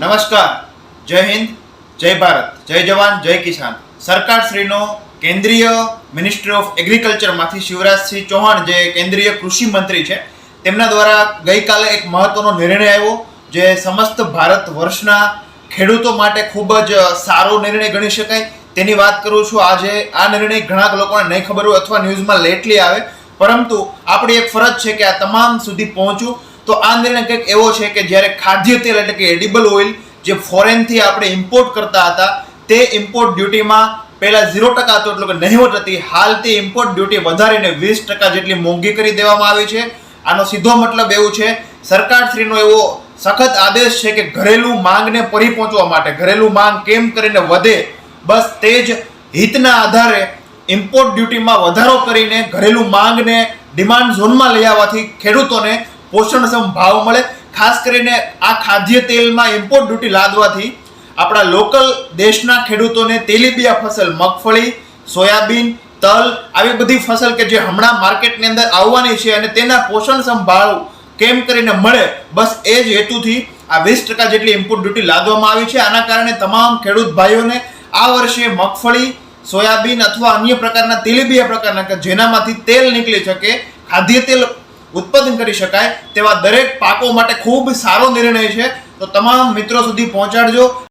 નમસ્કાર. જય હિન્દ, જય ભારત, જય જવાન, જય કિસાન. સરકારશ્રીનો કેન્દ્રીય મિનિસ્ટ્રી ઓફ એગ્રીકલ્ચરમાંથી શિવરાજસિંહ ચૌહાણ, જે કેન્દ્રીય કૃષિ મંત્રી છે, તેમના દ્વારા ગઈકાલે એક મહત્વનો નિર્ણય આવ્યો, જે સમસ્ત ભારત વર્ષના ખેડૂતો માટે ખૂબ જ સારો નિર્ણય ગણી શકાય. તેની વાત કરું છું, આજે આ નિર્ણય ઘણા લોકોને નહીં ખબર હોય અથવા ન્યૂઝમાં લેટલી આવે. પરંતુ આપણી એક ફરજ છે કે આ તમામ સુધી પહોંચવું તો આ નિર્ણય કંઈક એવો છે કે જ્યારે ખાદ્ય તેલ એટલે કે એડિબલ ઓઇલ જે ફોરેનથી આપણે ઇમ્પોર્ટ કરતા હતા, તે ઇમ્પોર્ટ ડ્યુટીમાં પહેલાં ઝીરો ટકા હતો, એટલે કે નહીવત હતી. હાલ તે ઇમ્પોર્ટ ડ્યુટી વધારીને વીસ ટકા જેટલી મોંઘી કરી દેવામાં આવી છે. આનો સીધો મતલબ એવું છે, સરકારશ્રીનો એવો સખત આદેશ છે કે ઘરેલું માંગને પરિપહોંચવા માટે, ઘરેલું માંગ કેમ કરીને વધે, બસ તે જ હિતના આધારે ઇમ્પોર્ટ ડ્યુટીમાં વધારો કરીને ઘરેલું માંગને ડિમાન્ડ ઝોનમાં લઈ આવવાથી ખેડૂતોને પોષણક્ષમ ભાવ મળે. ખાસ કરીને આ ખાદ્ય તેલમાં ઇમ્પોર્ટ ડ્યુટી લાદવાથી આપણા લોકલ દેશના ખેડૂતોને તેલીબિયા ફસલ, મગફળી, સોયાબીન, તલ આવી બધી ફસલ કે જે હમણાં માર્કેટની અંદર આવવાની છે અને તેના પોષણક્ષમ ભાવ કેમ કરીને મળે, બસ એ જ હેતુથી આ વીસ ટકા જેટલી ઇમ્પોર્ટ ડ્યુટી લાદવામાં આવી છે. આના કારણે તમામ ખેડૂત ભાઈઓને આ વર્ષે મગફળી, સોયાબીન અથવા અન્ય પ્રકારના તેલીબિયા પ્રકારના કે જેનામાંથી તેલ નીકળી શકે, ખાદ્ય તેલ ઉત્પાદન કરી શકાય તેવા દરેક પાકો માટે ખૂબ સારો નિર્ણય છે. તો તમામ મિત્રો સુધી પહોંચાડજો.